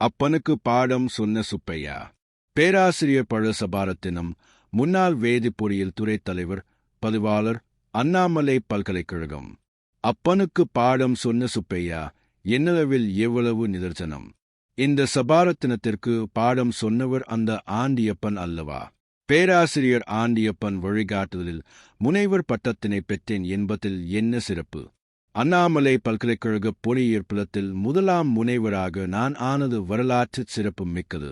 அப்பனுக்கு பாடம் சொன்ன சுப்பையா. பேராசிரியர் பழ சபாரத்தினம் முன்னாள் வேதிப்பொறியியல் துறை தலைவர் பதிவாளர் அண்ணாமலை பல்கலைக்கழகம். அப்பனுக்கு பாடம் சொன்ன சுப்பையா என்னளவில் எவ்வளவு நிதர்சனம். இந்த சபாரத்தினத்திற்கு பாடம் சொன்னவர் அந்த ஆண்டியப்பன் அல்லவா. பேராசிரியர் ஆண்டியப்பன் வழிகாட்டுதலில் முனைவர் பட்டத்தினை பெற்றேன் என்பதில் என்ன சிறப்பு. அண்ணாமலை பல்கலைக்கழக பொறியியற் புலத்தில் முதலாம் முனைவராக நான் ஆனது வரலாற்று சிறப்பு மிக்கது.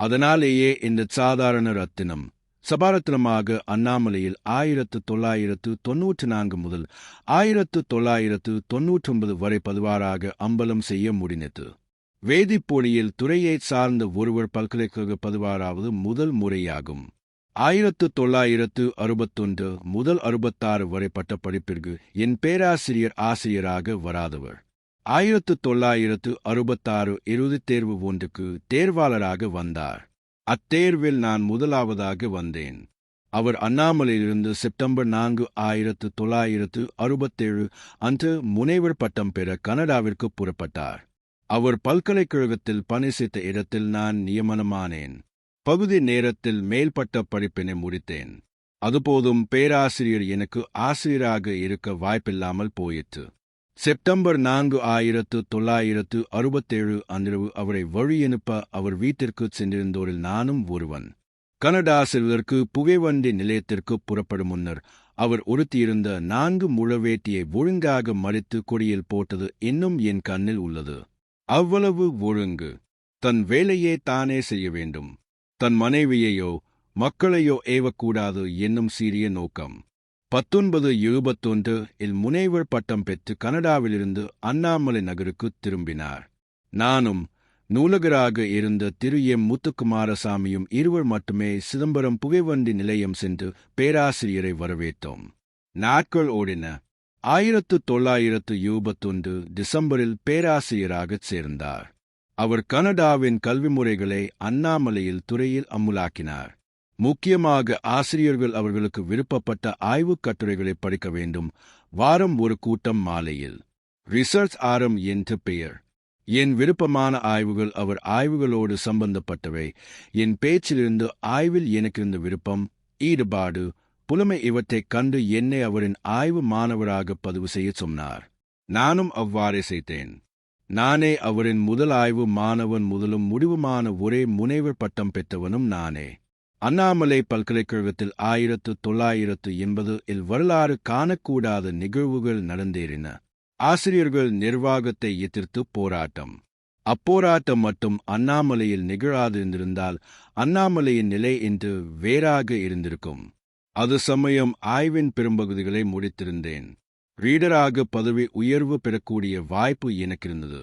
அதனாலேயே இந்த சாதாரண ரத்தினம் சபாரத்தினமாக அண்ணாமலையில் ஆயிரத்து தொள்ளாயிரத்து தொன்னூற்றி நான்கு முதல் ஆயிரத்து தொள்ளாயிரத்து தொன்னூற்றொன்பது வரை பதிவாராக அம்பலம் செய்ய முடிந்தது. வேதிப்பொழியில் துறையைச் சார்ந்த ஒருவர் பல்கலைக்கழக பதிவாராவது முதல் முறையாகும். ஆயிரத்து தொள்ளாயிரத்து அறுபத்தொன்று முதல் அறுபத்தாறு வரை பட்ட படிப்பிற்கு என் பேராசிரியர் ஆசிரியராக வராதவர். ஆயிரத்து தொள்ளாயிரத்து அறுபத்தாறு இறுதித் தேர்வு ஒன்றுக்கு தேர்வாளராக வந்தார். அத்தேர்வில் நான் முதலாவதாக வந்தேன். அவர் அண்ணாமலையிலிருந்து செப்டம்பர் நான்கு ஆயிரத்து தொள்ளாயிரத்து அறுபத்தேழு அன்று முனைவர் பட்டம் பெற கனடாவிற்கு புறப்பட்டார். அவர் பல்கலைக்கழகத்தில் பணி செய்த இடத்தில் நான் நியமனமானேன். பகுதி நேரத்தில் மேல்பட்ட படிப்பினை முடித்தேன். அதுபோதும் பேராசிரியர் எனக்கு ஆசிரியராக இருக்க வாய்ப்பில்லாமல் போயிற்று. செப்டம்பர் நான்கு ஆயிரத்து தொள்ளாயிரத்து அறுபத்தேழு அன்றிரவு அவரை வழியனுப்ப அவர் வீட்டிற்கு சென்றிருந்தோரில் நானும் ஒருவன். கனடா செல்வதற்கு புகைவண்டி நிலையத்திற்கு புறப்படும் முன்னர் அவர் உறுத்தியிருந்த நான்கு முழவேட்டியை ஒழுங்காக மறித்து கொடியில் போட்டது இன்னும் என் கண்ணில் உள்ளது. அவ்வளவு ஒழுங்கு. தன் வேலையே தானே செய்ய வேண்டும். தன் மனைவியையோ மக்களையோ ஏவக்கூடாது என்னும் சீரிய நோக்கம். பத்தொன்பது எழுபத்தொன்று இல் முனைவர் பட்டம் பெற்று கனடாவிலிருந்து அண்ணாமலை நகருக்கு திரும்பினார். நானும் நூலகராக இருந்த திரு எம். முத்துக்குமாரசாமியும் இருவர் மட்டுமே சிதம்பரம் புகைவண்டி நிலையம் சென்று பேராசிரியரை வரவேற்றோம். நாட்கள் ஓடின. ஆயிரத்து தொள்ளாயிரத்து எழுபத்தொன்று டிசம்பரில் பேராசிரியராகச் சேர்ந்தார். அவர் கனடாவின் கல்வி முறைகளை அண்ணாமலையில் துறையில் அமுலாக்கினார். முக்கியமாக ஆசிரியர்கள் அவர்களுக்கு விருப்பப்பட்ட ஆய்வுக் கட்டுரைகளை படிக்க வேண்டும். வாரம் ஒரு கூட்டம் மாலையில். ரிசர்ச் ஆரம் என்று பெயர். என் விருப்பமான ஆய்வுகள் அவர் ஆய்வுகளோடு சம்பந்தப்பட்டவை. என் பேச்சிலிருந்து ஆய்வில் எனக்கு இருந்த விருப்பம் ஈடுபாடு புலமை இவற்றைக் கண்டு என்னை அவரின் ஆய்வு மாணவராக பதிவு செய்ய சொன்னார். நானும் அவ்வாறே செய்தேன். நானே அவரின் முதல் ஆய்வு மாணவன் முதலும் முடிவுமான ஒரே முனைவர் பட்டம் பெற்றவனும் நானே. அண்ணாமலை பல்கலைக்கழகத்தில் ஆயிரத்து தொள்ளாயிரத்து எண்பது இல் வரலாறு காணக்கூடாத நிகழ்வுகள் நடந்தேறின. ஆசிரியர்கள் நிர்வாகத்தை எதிர்த்து போராட்டம். அப்போராட்டம் மட்டும் அண்ணாமலையில் நிகழாதிருந்திருந்தால் அண்ணாமலையின் நிலை இன்று வேறாக இருந்திருக்கும். அது சமயம் ஆய்வின் பெரும்பகுதிகளை முடித்திருந்தேன். ரீடராக பதவி உயர்வு பெறக்கூடிய வாய்ப்பு எனக்கு இருந்தது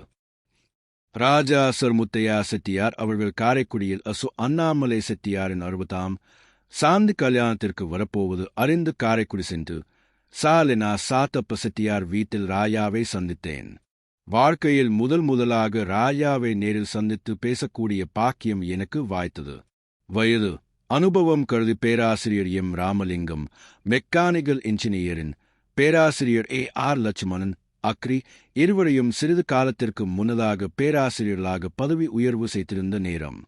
ராஜா சர்முத்தையா செட்டியார் அவர்கள் காரைக்குடியில் அசு அண்ணாமலை செட்டியாரின் அறுபதாம் சாந்தி கல்யாணத்திற்கு வரப்போவது அறிந்து காரைக்குடி சென்று சாலினா சாத்தப்ப செட்டியார் வீட்டில் ராயாவை சந்தித்தேன். வாழ்க்கையில் முதல் முதலாக ராயாவை நேரில் சந்தித்து பேசக்கூடிய பாக்கியம் எனக்கு வாய்த்தது. வயது அனுபவம் கருதி பேராசிரியர் எம். ராமலிங்கம் மெக்கானிக்கல் இன்ஜினியரின் பேராசிரியர் ஏ. ஆர். லட்சுமணன் அக்ரி இருவரையும் சிறிது காலத்திற்கு முன்னதாக பேராசிரியர்களாக பதவி உயர்வு செய்திருந்த நேரம்.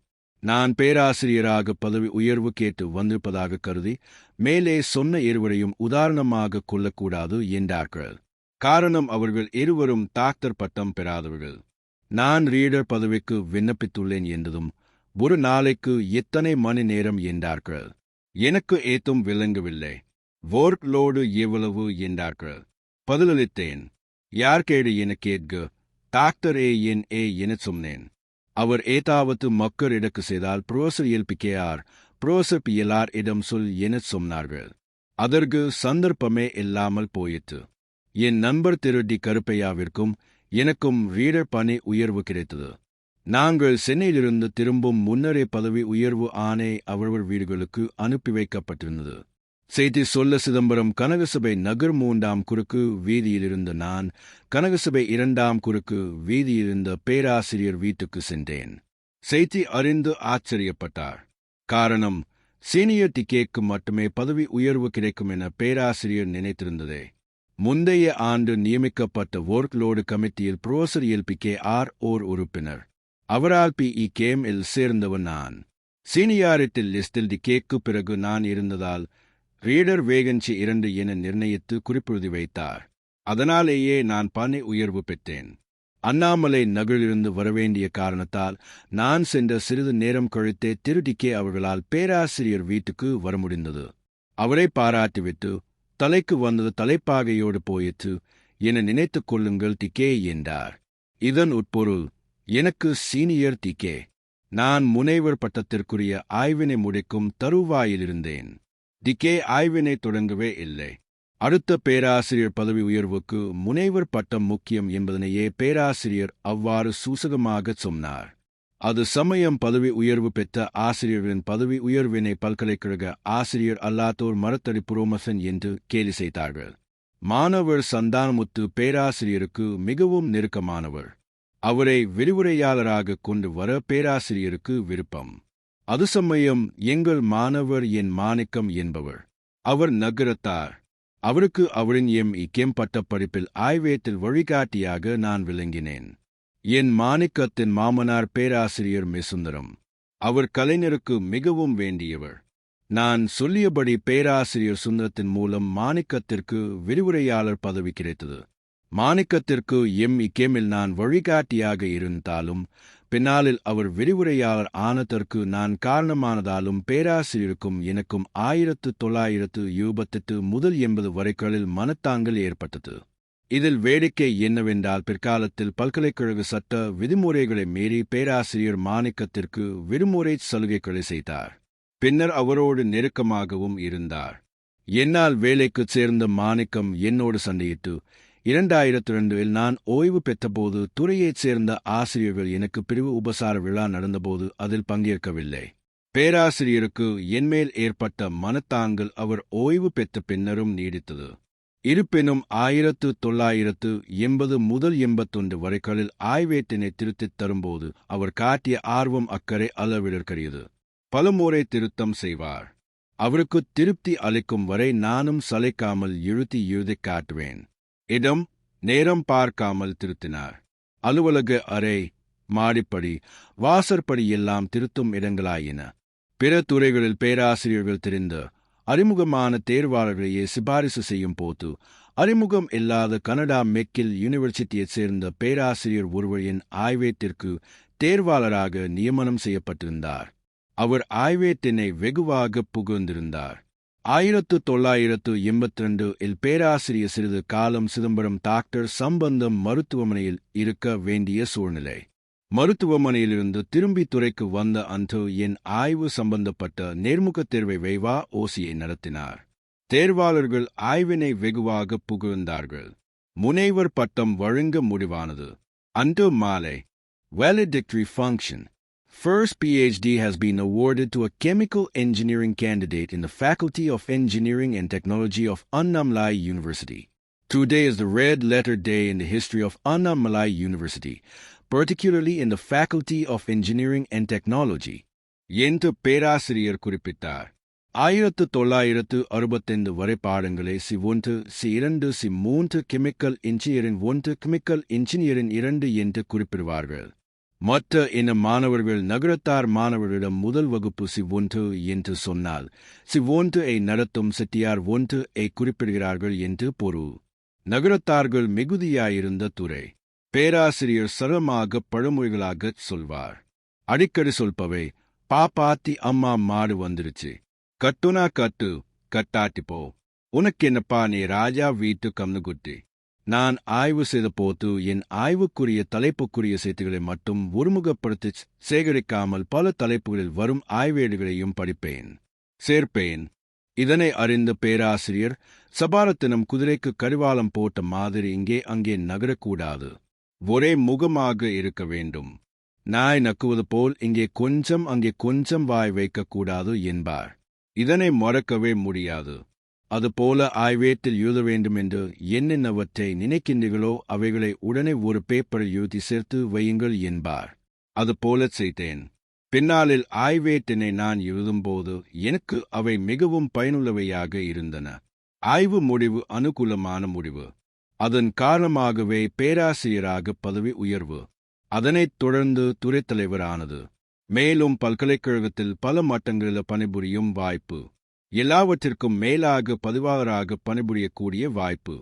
நான் பேராசிரியராக பதவி உயர்வு கேட்டு வந்திருப்பதாக கருதி மேலே சொன்ன இருவரையும் உதாரணமாக கொள்ளக்கூடாது என்றார்கள். காரணம் அவர்கள் இருவரும் டாக்டர் பட்டம் பெறாதவர்கள். நான் ரீடர் பதவிக்கு விண்ணப்பித்துள்ளேன் என்றதும் ஒரு நாளைக்கு எத்தனை மணி நேரம் என்றார்கள். எனக்கு ஏத்தும் விளங்கவில்லை. லோடு எவ்வளவு? என்றார்கள். பதிலளித்தேன். யார் கேடு? என கேட்க டாக்டர் ஏ என் ஏ என சொன்னேன். அவர் ஏதாவது மக்கள் இடக்கு செய்தால் புரோசர் எல்பிகேஆர் புரோசர் பிஎல்ஆர் இடம் சொல் என சொன்னார்கள். அதற்கு சந்தர்ப்பமே இல்லாமல் போயிற்று. என் நண்பர் திரு டி கருப்பையாவிற்கும் எனக்கும் வீடர் பணி உயர்வு கிடைத்தது. நாங்கள் சென்னையிலிருந்து திரும்பும் முன்னரே பதவி உயர்வு ஆணை அவர்கள் வீடுகளுக்கு அனுப்பி வைக்கப்பட்டிருந்தது. செய்தி சொல்ல சிதம்பரம் கனகசபை நகர் மூன்றாம் குறுக்கு வீதியிலிருந்த நான் கனகசபை இரண்டாம் குறுக்கு வீதியிலிருந்த பேராசிரியர் வீட்டுக்கு சென்றேன். செய்தி அறிந்து ஆச்சரியப்பட்டார். காரணம் சீனியர் டிக்கேக்கு மட்டுமே பதவி உயர்வு கிடைக்கும் என பேராசிரியர் நினைத்திருந்ததே. முந்தைய ஆண்டு நியமிக்கப்பட்ட ஒர்க்லோடு கமிட்டியில் புரோசர் எல்பிகே ஆர். ஓர் உறுப்பினர். அவரால் பி. இ. கேம். இல் சேர்ந்தவன் நான். சீனியாரிட்டில் லிஸ்டில் டி கேக்கு பிறகு நான் இருந்ததால் ரீடர் வேகன்சி இரண்டு என நிர்ணயித்து குறிப்பெழுதி வைத்தார். அதனாலேயே நான் பணி உயர்வு பெற்றேன். அண்ணாமலை நகரிலிருந்து வரவேண்டிய காரணத்தால் நான் சென்ற சிறிது நேரம் கழித்தே திருடிக்கே அவர்களால் பேராசிரியர் வீட்டுக்கு வர முடிந்தது அவரை பாராட்டிவிட்டு தலைக்கு வந்தது தலைப்பாகையோடு போயிற்று என நினைத்துக் கொள்ளுங்கள் டிக்கே என்றார். இதன் உட்பொருள் எனக்கு சீனியர் டிக்கே. நான் முனைவர் பட்டத்திற்குரிய ஆய்வினை முடிக்கும் தருவாயிலிருந்தேன். டிகே ஆய்வினை தொடங்கவே இல்லை. அடுத்த பேராசிரியர் பதவி உயர்வுக்கு முனைவர் பட்டம் முக்கியம் என்பதனையே பேராசிரியர் அவ்வாறு சூசகமாகச் சொன்னார். அது சமயம் பதவி உயர்வு பெற்ற ஆசிரியர்களின் பதவி உயர்வினை பல்கலைக்கழக ஆசிரியர் அல்லாத்தோர் மரத்தடி புரோமசன் என்று கேலி செய்தார்கள். மாணவர் சந்தானமுத்து பேராசிரியருக்கு மிகவும் நெருக்கமானவர். அவரை விரிவுரையாளராக கொண்டு வர பேராசிரியருக்கு விருப்பம். அது சமயம் எங்கள் மாணவர் என் மாணிக்கம் என்பவர். அவர் நகரத்தார். அவருக்கு அவரின் எம் இக்கெம் பட்டப்படிப்பில் ஆய்வேத்தில் வழிகாட்டியாக நான் விளங்கினேன். என் மாணிக்கத்தின் மாமனார் பேராசிரியர் மிசுந்தரம். அவர் கலைஞருக்கு மிகவும் வேண்டியவர். நான் சொல்லியபடி பேராசிரியர் சுந்தரத்தின் மூலம் மாணிக்கத்திற்கு விரிவுரையாளர் பதவி கிடைத்தது. மாணிக்கத்திற்கு எம் இக்கேமில் நான் வழிகாட்டியாக இருந்தாலும் பின்னாளில் அவர் விரிவுரையாளர் ஆனதற்கு நான் காரணமானதாலும் பேராசிரியருக்கும் எனக்கும் ஆயிரத்து தொள்ளாயிரத்து இருபத்தெட்டு முதல் எண்பது வரைகளில் மனத்தாங்கல் ஏற்பட்டது. இதில் வேடிக்கை என்னவென்றால் பிற்காலத்தில் பல்கலைக்கழக சட்ட விதிமுறைகளை மீறி பேராசிரியர் மாணிக்கத்திற்கு விடுமுறை சலுகைகளை செய்தார். பின்னர் அவரோடு நெருக்கமாகவும் இருந்தார். என்னால் வேலைக்குச் சேர்ந்த மாணிக்கம் என்னோடு சண்டையிட்டு இரண்டாயிரத்தி ரெண்டில் நான் ஓய்வு பெற்றபோது துறையைச் சேர்ந்த ஆசிரியர்கள் எனக்கு பிரிவு உபசார விழா நடந்தபோது அதில் பங்கேற்கவில்லை. பேராசிரியருக்கு என்மேல் ஏற்பட்ட மனத்தாங்கல் அவர் ஓய்வு பெற்ற பின்னரும் நீடித்தது. இருப்பினும் ஆயிரத்து தொள்ளாயிரத்து எண்பது முதல் எண்பத்தொன்று வரைகளில் ஆய்வேட்டினை திருத்தித் தரும்போது அவர் காட்டிய ஆர்வம் அக்கறை அளவிடற்கரியது. பலமுறை திருத்தம் செய்வார். அவருக்கு திருப்தி அளிக்கும் வரை நானும் சளைக்காமல் இழுத்தி எழுதிக் காட்டுவேன். இடம் நேரம் பார்க்காமல் திருத்தினார். அலுவலக அறை மாடிப்படி வாசற்படி எல்லாம் திருத்தும் இடங்களாயின. பிற துறைகளில் பேராசிரியர்கள் தெரிந்த அறிமுகமான தேர்வாளர்களையே சிபாரிசு செய்யும் போது அறிமுகம் இல்லாத கனடா மெக்கில் யூனிவர்சிட்டியைச் சேர்ந்த பேராசிரியர் ஒருவரின் ஆய்வேத்திற்கு தேர்வாளராக நியமனம் செய்யப்பட்டிருந்தார். அவர் ஆய்வேட்டினை வெகுவாக புகுந்திருந்தார் ஆயிரத்து தொள்ளாயிரத்து எண்பத்தி ரெண்டு இல் பேராசிரியர் சிறிது காலம் சிதம்பரம் டாக்டர் சம்பந்தம் மருத்துவமனையில் இருக்க வேண்டிய சூழ்நிலை. மருத்துவமனையிலிருந்து திரும்பி துறைக்கு வந்த அன்று என் ஆய்வு சம்பந்தப்பட்ட நேர்முகத் தேர்வை வைவா ஓசியை நடத்தினார். தேர்வாளர்கள் ஆய்வினை வெகுவாக புகழ்ந்தார்கள். முனைவர் பட்டம் வழங்க முடிவானது. அன்று மாலை valedictory function First PhD has been awarded to a chemical engineering candidate in the Faculty of Engineering and Technology of Annamalai University. Today is the red letter day in the history of Annamalai University, particularly in the Faculty of Engineering and Technology. என்று பேராசிரியர் குறிப்பிட்டார் ஆயிரத்து தொள்ளாயிரத்து அறுபத்தைந்து வரை பாடங்களை C ஒன்று C இரண்டு சி மூன்று கெமிக்கல் இன்ஜினியரிங் ஒன்று கெமிக்கல் இன்ஜினியரிங் இரண்டு என்று குறிப்பிடுவார்கள் மற்ற இன மாணவர்கள் நகரத்தார் மாணவர்களிடம் முதல் வகுப்பு சிவொன்று ஒன்று என்று சொன்னால் சி ஒன்று ஐ நடத்தும் செட்டியார் ஒன்று ஐ குறிப்பிடுகிறார்கள் என்று பொருள். நகரத்தார்கள் மிகுதியாயிருந்த துறை. பேராசிரியர் சரமாக பழமொழிகளாகச் சொல்வார். அடிக்கடி சொல்பவை பாப்பாத்தி அம்மா மாடு வந்துருச்சு. கட்டுனா கட்டு கட்டாட்டி போ. உனக்கு என்னப்பா நீ ராஜா வீட்டு கம்னுகுட்டி நான் ஆய்வு செய்த போது என் ஆய்வுக்குரிய தலைப்புக்குரிய செய்திகளை மட்டும் ஒருமுகப்படுத்தி சேகரிக்காமல் பல தலைப்புகளில் வரும் ஆய்வேடுகளையும் படிப்பேன். சேர்ப்பேன். இதனை அறிந்த பேராசிரியர் சபாரத்தினம் குதிரைக்கு கரிவாலம் போட்ட மாதிரி இங்கே அங்கே நகரக்கூடாது. ஒரே முகமாக இருக்க வேண்டும். நாய் நக்குவது போல் இங்கே கொஞ்சம் அங்கே கொஞ்சம் வாய் வைக்கக்கூடாது என்பார். இதனை மறக்கவே முடியாது. அதுபோல ஆய்வேட்டில் எழுத வேண்டும் என்று என்னென்னவற்றை நினைக்கின்றீர்களோ அவைகளை உடனே ஒரு பேப்பரில் எழுதி சேர்த்து வையுங்கள் என்பார். அதுபோல செய்தேன். பின்னாளில் ஆய்வேட்டினை நான் எழுதும்போது எனக்கு அவை மிகவும் பயனுள்ளவையாக இருந்தன. ஆய்வு முடிவு அனுகூலமான முடிவு. அதன் காரணமாகவே பேராசிரியராக பதவி உயர்வு. அதனைத் தொடர்ந்து துறைத் தலைவரானது. மேலும் பல்கலைக்கழகத்தில் பல மட்டங்களில் பணிபுரியும் வாய்ப்பு. எல்லாவற்றிற்கும் மேலாக பதிவாளராக பணிபுரியக்கூடிய வாய்ப்பு.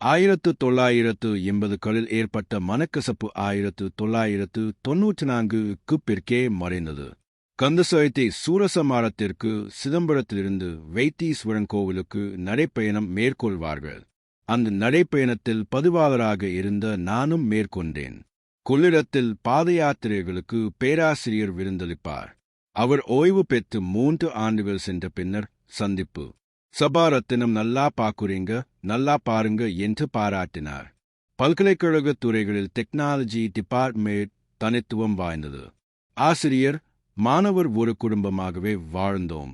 ஆயிரத்து தொள்ளாயிரத்து எண்பதுகளில் ஏற்பட்ட மனக்கசப்பு ஆயிரத்து தொள்ளாயிரத்து தொன்னூற்றி நான்குக்கு பிற்கே மறைந்தது. கந்தசாயத்தை சூரசமாரத்திற்கு சிதம்பரத்திலிருந்து வைத்தீஸ்வரன் கோவிலுக்கு நடைப்பயணம் மேற்கொள்வார்கள். அந்த நடைப்பயணத்தில் பதிவாளராக இருந்த நானும் மேற்கொண்டேன். கொள்ளிடத்தில் பாத யாத்திரைகளுக்கு பேராசிரியர் விருந்தளிப்பார். அவர் ஓய்வு பெற்று மூன்று ஆண்டுகள் சென்ற பின்னர் சந்திப்பு. சபாரத்தினம் நல்லா பாக்குறீங்க நல்லா பாருங்க என்று பாராட்டினார். பல்கலைக்கழக துறைகளில் டெக்னாலஜி டிபார்ட்மெண்ட் தனித்துவம் வாய்ந்தது. ஆசிரியர் மாணவர் ஒரு குடும்பமாகவே வாழ்ந்தோம்.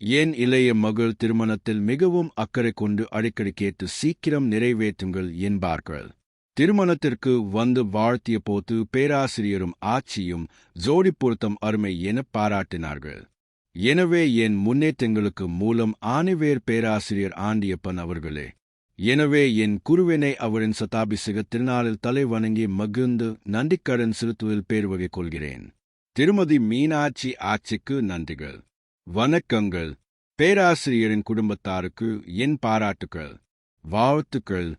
என் இளைய மகள் திருமணத்தில் மிகவும் அக்கறை கொண்டு அடிக்கடி கேட்டு சீக்கிரம் நிறைவேற்றுங்கள் என்பார்கள். திருமணத்திற்கு வந்து வாழ்த்திய போது பேராசிரியரும் ஆட்சியும் ஜோடி பொருத்தம் அருமை என பாராட்டினார்கள். எனவே என் முன்னேற்றங்களுக்கு மூலம் ஆணிவேர் பேராசிரியர் ஆண்டியப்பன் அவர்களே எனவே என் குருவினை அவரின் சதாபிசக திருநாளில் தலை வணங்கி மகிழ்ந்து நன்றிக்கடன் செலுத்துவதில் பேர் வகை கொள்கிறேன் திருமதி மீனாட்சி ஆட்சிக்கு நன்றிகள். வணக்கங்கள். பேராசிரியரின் குடும்பத்தாருக்கு என் பாராட்டுக்கள். வாழ்த்துக்கள்.